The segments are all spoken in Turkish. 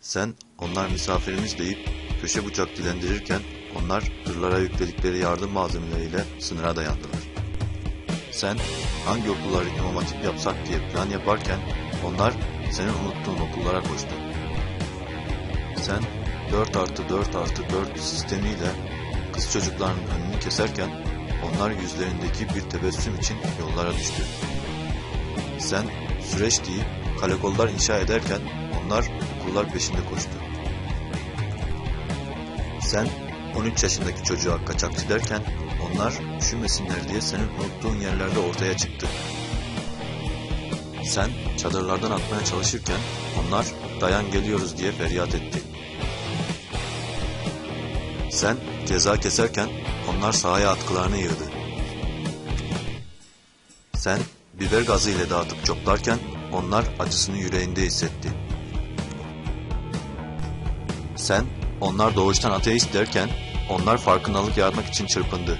Sen onlar misafirimiz deyip köşe bucak dilendirirken onlar tırlara yükledikleri yardım malzemeleriyle sınıra dayandılar. Sen hangi okulları imam hatip yapsak diye plan yaparken onlar senin unuttuğun okullara koştu. Sen 4 artı 4 artı 4 sistemiyle kız çocuklarının önünü keserken onlar yüzlerindeki bir tebessüm için yollara düştü. Sen süreç deyip kalekollar inşa ederken onlar okullar peşinde koştu. Sen 13 yaşındaki çocuğa kaçakçı derken onlar üşümesinler diye senin unuttuğun yerlerde ortaya çıktı. Sen çadırlardan atmaya çalışırken onlar dayan geliyoruz diye feryat etti. Sen ceza keserken onlar sahaya atkılarını yığdı. Sen biber gazı ile dağıtıp çoklarken onlar acısını yüreğinde hissetti. Sen onlar doğuştan ateist derken onlar farkındalık yaratmak için çırpındı.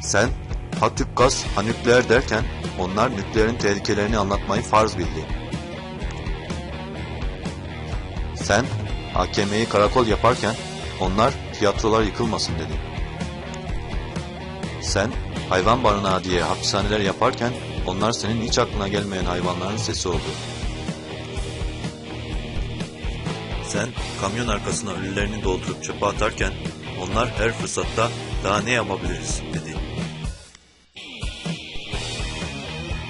Sen ha tüp ha nükleer derken onlar nükleerin tehlikelerini anlatmayı farz bildi. Sen AKM'yi karakol yaparken onlar tiyatrolar yıkılmasın dedi. Sen hayvan barınağı diye hapishaneler yaparken onlar senin hiç aklına gelmeyen hayvanların sesi oldu. Sen kamyon arkasına ölülerini doldurup çöpe atarken onlar her fırsatta daha ne yapabiliriz dedi.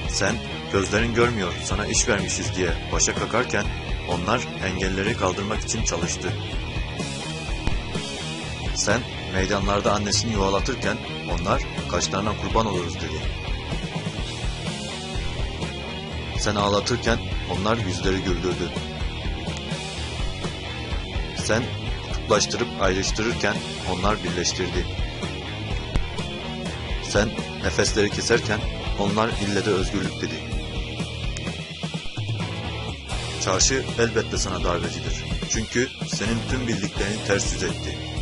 Sen gözlerin görmüyor sana iş vermişiz diye başa kakarken onlar engelleri kaldırmak için çalıştı. Sen meydanlarda annesini yuvalatırken onlar kaşlarına kurban oluruz dedi. Sen ağlatırken onlar yüzleri güldürdü. Sen kutuplaştırıp ayrıştırırken onlar birleştirdi. Sen nefesleri keserken onlar ille de özgürlük dedi. Çarşı elbette sana darbecidir. Çünkü senin tüm bildiklerini ters yüz etti.